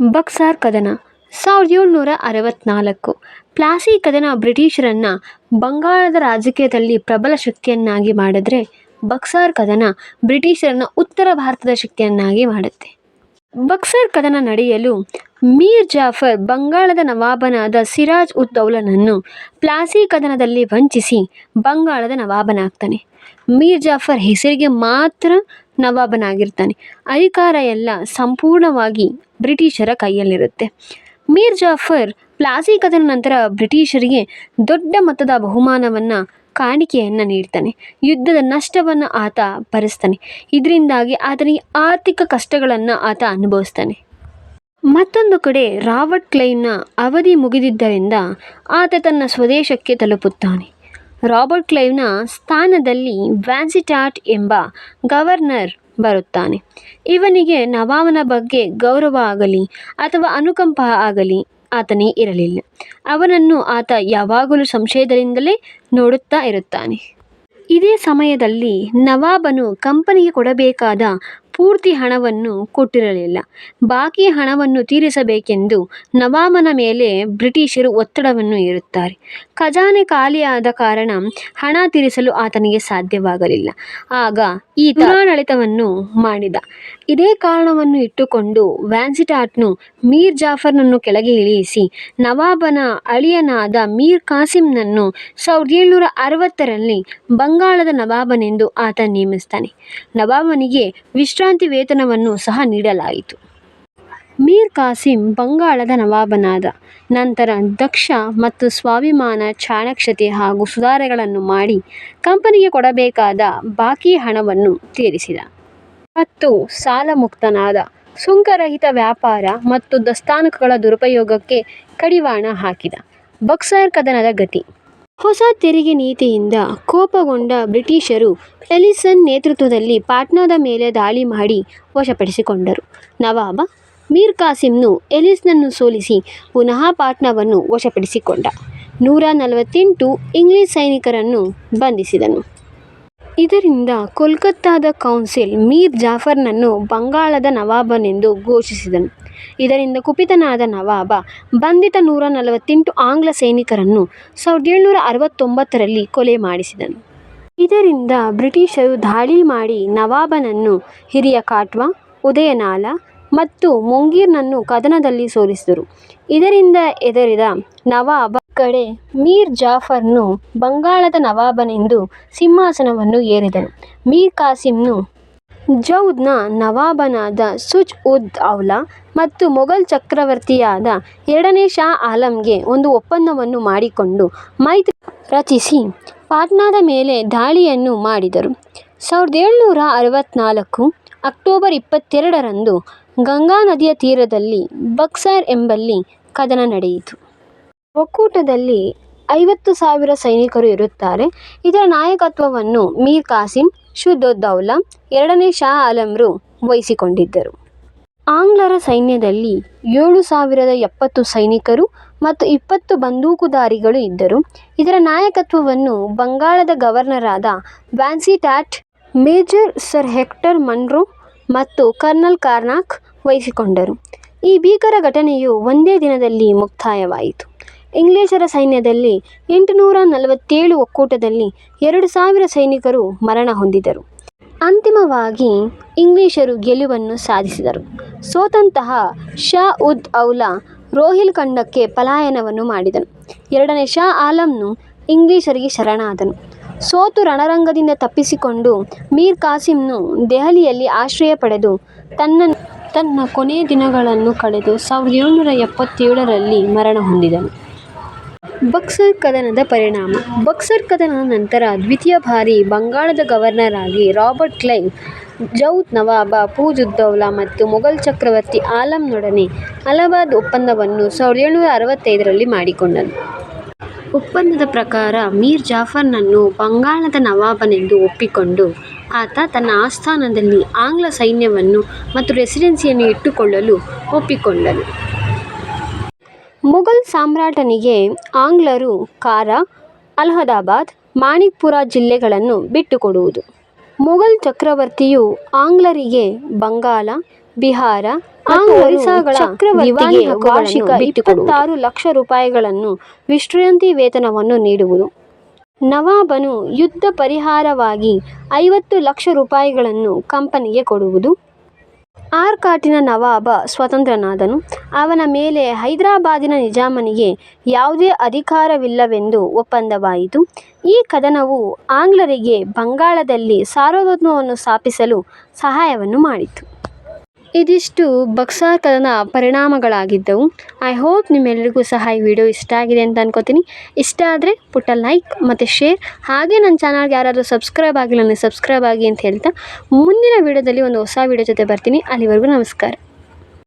ಬಕ್ಸಾರ್ ಕದನ. ಸಾವಿರದ ಏಳುನೂರ ಅರವತ್ತ್ನಾಲ್ಕು ಪ್ಲಾಸಿ ಕದನ ಬ್ರಿಟಿಷರನ್ನು ಬಂಗಾಳದ ರಾಜಕೀಯದಲ್ಲಿ ಪ್ರಬಲ ಶಕ್ತಿಯನ್ನಾಗಿ ಮಾಡಿದ್ರೆ ಬಕ್ಸಾರ್ ಕದನ ಬ್ರಿಟಿಷರನ್ನು ಉತ್ತರ ಭಾರತದ ಶಕ್ತಿಯನ್ನಾಗಿ ಮಾಡುತ್ತೆ. ಬಕ್ಸರ್ ಕದನ ನಡೆಯಲು ಮೀರ್ ಜಾಫರ್ ಬಂಗಾಳದ ನವಾಬನಾದ ಸಿರಾಜ್ ಉದ್ ದೌಲನನ್ನು ಪ್ಲಾಸಿ ಕದನದಲ್ಲಿ ವಂಚಿಸಿ ಬಂಗಾಳದ ನವಾಬನಾಗ್ತಾನೆ. ಮೀರ್ ಜಾಫರ್ ಹೆಸರಿಗೆ ಮಾತ್ರ ನವಾಬನಾಗಿರ್ತಾನೆ. ಅಧಿಕಾರ ಎಲ್ಲ ಸಂಪೂರ್ಣವಾಗಿ ಬ್ರಿಟಿಷರ ಕೈಯಲ್ಲಿರುತ್ತೆ. ಮೀರ್ ಜಾಫರ್ ಪ್ಲಾಸಿ ಕದನ ನಂತರ ಬ್ರಿಟಿಷರಿಗೆ ದೊಡ್ಡ ಮೊತ್ತದ ಬಹುಮಾನವನ್ನು ಕಾಣಿಕೆಯನ್ನು ನೀಡ್ತಾನೆ. ಯುದ್ಧದ ನಷ್ಟವನ್ನು ಆತ ಭರಿಸ್ತಾನೆ. ಇದರಿಂದಾಗಿ ಆತನಿಗೆ ಆರ್ಥಿಕ ಕಷ್ಟಗಳನ್ನು ಆತ ಅನುಭವಿಸ್ತಾನೆ. ಮತ್ತೊಂದು ಕಡೆ ರಾಬರ್ಟ್ ಕ್ಲೈನ್ನ ಅವಧಿ ಮುಗಿದಿದ್ದರಿಂದ ಆತ ತನ್ನ ಸ್ವದೇಶಕ್ಕೆ ತಲುಪುತ್ತಾನೆ. ರಾಬರ್ಟ್ ಕ್ಲೈವ್ನ ಸ್ಥಾನದಲ್ಲಿ ವ್ಯಾನ್ಸಿಟಾಟ್ ಎಂಬ ಗವರ್ನರ್ ಬರುತ್ತಾನೆ. ಇವನಿಗೆ ನವಾಬನ ಬಗ್ಗೆ ಗೌರವ ಆಗಲಿ ಅಥವಾ ಅನುಕಂಪ ಆಗಲಿ ಆತನೇ ಇರಲಿಲ್ಲ. ಅವನನ್ನು ಆತ ಯಾವಾಗಲೂ ಸಂಶಯದಿಂದಲೇ ನೋಡುತ್ತಾ ಇರುತ್ತಾನೆ. ಇದೇ ಸಮಯದಲ್ಲಿ ನವಾಬನು ಕಂಪನಿಗೆ ಕೊಡಬೇಕಾದ ಪೂರ್ತಿ ಹಣವನ್ನು ಕೊಟ್ಟಿರಲಿಲ್ಲ. ಬಾಕಿ ಹಣವನ್ನು ತೀರಿಸಬೇಕೆಂದು ನವಾಬನ ಮೇಲೆ ಬ್ರಿಟಿಷರು ಒತ್ತಡವನ್ನು ಇರುತ್ತಾರೆ ಖಜಾನೆ ಖಾಲಿಯಾದ ಕಾರಣ ಹಣ ತೀರಿಸಲು ಆತನಿಗೆ ಸಾಧ್ಯವಾಗಲಿಲ್ಲ. ಆಗ ಈತ ಪುರಾಡಳಿತವನ್ನು ಮಾಡಿದ. ಇದೇ ಕಾರಣವನ್ನು ಇಟ್ಟುಕೊಂಡು ವ್ಯಾನ್ಸಿಟಾಟ್ನು ಮೀರ್ ಜಾಫರ್ನನ್ನು ಕೆಳಗೆ ಇಳಿಸಿ, ನವಾಬನ ಅಳಿಯನಾದ ಮೀರ್ ಕಾಸಿಂನನ್ನು ಸಾವಿರದ ಏಳ್ನೂರ ಅರವತ್ತರಲ್ಲಿ ಬಂಗಾಳದ ನವಾಬನೆಂದು ಆತ ನೇಮಿಸ್ತಾನೆ. ನವಾಬನಿಗೆ ವಿಶ್ರಾಂತಿ ವೇತನವನ್ನು ಸಹ ನೀಡಲಾಯಿತು. ಮೀರ್ ಕಾಸಿಂ ಬಂಗಾಳದ ನವಾಬನಾದ. ನಂತರ ದಕ್ಷ ಮತ್ತು ಸ್ವಾಭಿಮಾನ ಚಾಣಕ್ಷತೆ ಹಾಗೂ ಸುಧಾರಣೆಗಳನ್ನು ಮಾಡಿ ಕಂಪನಿಗೆ ಕೊಡಬೇಕಾದ ಬಾಕಿ ಹಣವನ್ನು ತೀರಿಸಿದ. ಮತ್ತು ಸಾಲಮುಕ್ತನಾದ. ಸುಂಕರಹಿತ ವ್ಯಾಪಾರ ಮತ್ತು ದಾಸ್ತಾನುಗಳ ದುರುಪಯೋಗಕ್ಕೆ ಕಡಿವಾಣ ಹಾಕಿದ. ಬಕ್ಸರ್ ಕದನದ ಗತಿ. ಹೊಸ ತೆರಿಗೆ ನೀತಿಯಿಂದ ಕೋಪಗೊಂಡ ಬ್ರಿಟಿಷರು ಎಲಿಸನ್ ನೇತೃತ್ವದಲ್ಲಿ ಪಾಟ್ನಾದ ಮೇಲೆ ದಾಳಿ ಮಾಡಿ ವಶಪಡಿಸಿಕೊಂಡರು. ನವಾಬ ಮೀರ್ ಕಾಸಿಂನು ಎಲಿಸ್ನನ್ನು ಸೋಲಿಸಿ ಪುನಃ ಪಾಟ್ನಾವನ್ನು ವಶಪಡಿಸಿಕೊಂಡ. ನೂರ ನಲವತ್ತೆಂಟು ಇಂಗ್ಲಿಷ್ ಸೈನಿಕರನ್ನು ಬಂಧಿಸಿದನು. ಇದರಿಂದ ಕೋಲ್ಕತ್ತಾದ ಕೌನ್ಸಿಲ್ ಮೀರ್ ಜಾಫರ್ನನ್ನು ಬಂಗಾಳದ ನವಾಬನೆಂದು ಘೋಷಿಸಿದನು. ಇದರಿಂದ ಕುಪಿತನಾದ ನವಾಬ ಬಂಧಿತ ನೂರ ನಲವತ್ತೆಂಟು ಆಂಗ್ಲ ಸೈನಿಕರನ್ನು ಸಾವಿರದ ಏಳ್ನೂರ ಅರವತ್ತೊಂಬತ್ತರಲ್ಲಿ ಕೊಲೆ ಮಾಡಿಸಿದನು. ಇದರಿಂದ ಬ್ರಿಟಿಷರು ದಾಳಿ ಮಾಡಿ ನವಾಬನನ್ನು ಹಿರಿಯ ಕಾಟ್ವಾ, ಉದಯನಾಲ ಮತ್ತು ಮುಂಗೀರ್ನನ್ನು ಕದನದಲ್ಲಿ ಸೋಲಿಸಿದರು. ಇದರಿಂದ ಹೆದರಿದ ನವಾಬ ಕಡೆ ಮೀರ್ ಜಾಫರ್ನು ಬಂಗಾಳದ ನವಾಬನೆಂದು ಸಿಂಹಾಸನವನ್ನು ಏರಿದನು. ಮೀರ್ ಕಾಸಿಂನು ಜೌದ್ನ ನವಾಬನಾದ ಸುಜ್ ಉದ್ ಔಲಾ ಮತ್ತು ಮೊಘಲ್ ಚಕ್ರವರ್ತಿಯಾದ ಎರಡನೇ ಶಾ ಆಲಂಗೆ ಒಂದು ಒಪ್ಪಂದವನ್ನು ಮಾಡಿಕೊಂಡು ಮೈತ್ರಿ ರಚಿಸಿ ಪಾಟ್ನಾದ ಮೇಲೆ ದಾಳಿಯನ್ನು ಮಾಡಿದರು. ಸಾವಿರದ ಏಳುನೂರ ಅರವತ್ತ್ನಾಲ್ಕು ಅಕ್ಟೋಬರ್ ಇಪ್ಪತ್ತೆರಡರಂದು ಗಂಗಾ ನದಿಯ ತೀರದಲ್ಲಿ ಬಕ್ಸರ್ ಎಂಬಲ್ಲಿ ಕದನ ನಡೆಯಿತು. ಒಕ್ಕೂಟದಲ್ಲಿ ಐವತ್ತು ಸಾವಿರ ಸೈನಿಕರು ಇರುತ್ತಾರೆ. ಇದರ ನಾಯಕತ್ವವನ್ನು ಮೀರ್ ಕಾಸಿಂ ಶುಜ್-ಉದ್-ದೌಲಾ ಎರಡನೇ ಶಾ ಆಲಂರು ವಹಿಸಿಕೊಂಡಿದ್ದರು. ಆಂಗ್ಲರ ಸೈನ್ಯದಲ್ಲಿ ಏಳು ಸಾವಿರದ ಎಪ್ಪತ್ತು ಸೈನಿಕರು ಮತ್ತು ಇಪ್ಪತ್ತು ಬಂದೂಕುದಾರಿಗಳು ಇದ್ದರು. ಇದರ ನಾಯಕತ್ವವನ್ನು ಬಂಗಾಳದ ಗವರ್ನರಾದ Vansittart Major Sir Hector Munro ಮತ್ತು ಕರ್ನಲ್ ಕಾರ್ನಾಕ್ ವಹಿಸಿಕೊಂಡರು. ಈ ಭೀಕರ ಘಟನೆಯು ಒಂದೇ ದಿನದಲ್ಲಿ ಮುಕ್ತಾಯವಾಯಿತು. ಇಂಗ್ಲಿಷರ ಸೈನ್ಯದಲ್ಲಿ ಎಂಟುನೂರ ನಲವತ್ತೇಳು ಒಕ್ಕೂಟದಲ್ಲಿ ಎರಡು ಸಾವಿರ ಸೈನಿಕರು ಮರಣ ಹೊಂದಿದರು. ಅಂತಿಮವಾಗಿ ಇಂಗ್ಲಿಷರು ಗೆಲುವನ್ನು ಸಾಧಿಸಿದರು. ಸೋತಂತಹ ಶಾ ಉದ್ ಔಲಾ ರೋಹಿಲ್ ಖಂಡಕ್ಕೆ ಪಲಾಯನವನ್ನು ಮಾಡಿದನು. ಎರಡನೇ ಶಾ ಆಲಂನು ಇಂಗ್ಲಿಷರಿಗೆ ಶರಣಾದನು. ಸೋತು ರಣರಂಗದಿಂದ ತಪ್ಪಿಸಿಕೊಂಡು ಮೀರ್ ಕಾಸಿಂನು ದೆಹಲಿಯಲ್ಲಿ ಆಶ್ರಯ ಪಡೆದು ತನ್ನ ತನ್ನ ಕೊನೆಯ ದಿನಗಳನ್ನು ಕಳೆದು ಸಾವಿರದ ಏಳುನೂರ ಎಪ್ಪತ್ತೇಳರಲ್ಲಿ ಮರಣ ಹೊಂದಿದನು. ಬಕ್ಸರ್ ಕದನದ ಪರಿಣಾಮ. ಬಕ್ಸರ್ ಕದನದ ನಂತರ ದ್ವಿತೀಯ ಬಾರಿ ಬಂಗಾಳದ ಗವರ್ನರ್ ಆಗಿ ರಾಬರ್ಟ್ ಕ್ಲೈವ್, ಜೌದ್ ನವಾಬ ಫೂಜ್-ಉದ್-ದೌಲಾ ಮತ್ತು ಮೊಘಲ್ ಚಕ್ರವರ್ತಿ ಆಲಂನೊಡನೆ ಅಲಹಾಬಾದ್ ಒಪ್ಪಂದವನ್ನು ಸಾವಿರದ ಏಳುನೂರ ಅರವತ್ತೈದರಲ್ಲಿ ಮಾಡಿಕೊಂಡನು. ಒಪ್ಪಂದದ ಪ್ರಕಾರ ಮೀರ್ ಜಾಫರ್ನನ್ನು ಬಂಗಾಳದ ನವಾಬನೆಂದು ಒಪ್ಪಿಕೊಂಡು, ಆತ ತನ್ನ ಆಸ್ಥಾನದಲ್ಲಿ ಆಂಗ್ಲ ಸೈನ್ಯವನ್ನು ಮತ್ತು ರೆಸಿಡೆನ್ಸಿಯನ್ನು ಇಟ್ಟುಕೊಳ್ಳಲು ಒಪ್ಪಿಕೊಂಡನು. ಮೊಘಲ್ ಸಾಮ್ರಾಟನಿಗೆ ಆಂಗ್ಲರು ಕಾರಾ ಅಲಹದಾಬಾದ್, ಮಾಣಿಕ್ಪುರ ಜಿಲ್ಲೆಗಳನ್ನು ಬಿಟ್ಟುಕೊಡುವುದು. ಮೊಘಲ್ ಚಕ್ರವರ್ತಿಯು ಆಂಗ್ಲರಿಗೆ ಬಂಗಾಳ ಬಿಹಾರ ಒರಿಸ್ಸಾಗಳ ಚಕ್ರವರ್ತಿಗೆ ವಾರ್ಷಿಕ. ಇಪ್ಪತ್ತಾರು ಲಕ್ಷ ರೂಪಾಯಿಗಳನ್ನು ವಿಶ್ರಾಂತಿ ವೇತನವನ್ನು ನೀಡುವುದು. ನವಾಬನು ಯುದ್ಧ ಪರಿಹಾರವಾಗಿ ಐವತ್ತು ಲಕ್ಷ ರೂಪಾಯಿಗಳನ್ನು ಕಂಪನಿಗೆ ಕೊಡುವುದು. ಆರ್ಕಾಟಿನ ನವಾಬ ಸ್ವತಂತ್ರನಾದನು. ಅವನ ಮೇಲೆ ಹೈದರಾಬಾದಿನ ನಿಜಾಮನಿಗೆ ಯಾವುದೇ ಅಧಿಕಾರವಿಲ್ಲವೆಂದು ಒಪ್ಪಂದವಾಯಿತು. ಈ ಕದನವು ಆಂಗ್ಲರಿಗೆ ಬಂಗಾಳದಲ್ಲಿ ಸಾರ್ವಭೌಮವನ್ನು ಸ್ಥಾಪಿಸಲು ಸಹಾಯವನ್ನು ಮಾಡಿತು. ಇದಿಷ್ಟು ಬಕ್ಸಾರ್ ಪರಿಣಾಮಗಳಾಗಿದ್ದವು. ಐ ಹೋಪ್ ನಿಮ್ಮೆಲ್ಲರಿಗೂ ಸಹ ಈ ವಿಡಿಯೋ ಇಷ್ಟ ಆಗಿದೆ ಅಂತ ಅನ್ಕೋತೀನಿ. ಇಷ್ಟ ಆದರೆ ಪುಟ್ಟ ಲೈಕ್ ಮತ್ತು ಶೇರ್ ಹಾಗೆ ನನ್ನ ಚಾನಲ್ಗೆ ಯಾರಾದರೂ ಸಬ್ಸ್ಕ್ರೈಬ್ ಆಗಿಲ್ಲ ಸಬ್ಸ್ಕ್ರೈಬ್ ಆಗಿ ಅಂತ ಹೇಳ್ತಾ ಮುಂದಿನ ವಿಡಿಯೋದಲ್ಲಿ ಒಂದು ಹೊಸ ವಿಡಿಯೋ ಜೊತೆ ಬರ್ತೀನಿ. ಅಲ್ಲಿವರೆಗೂ ನಮಸ್ಕಾರ.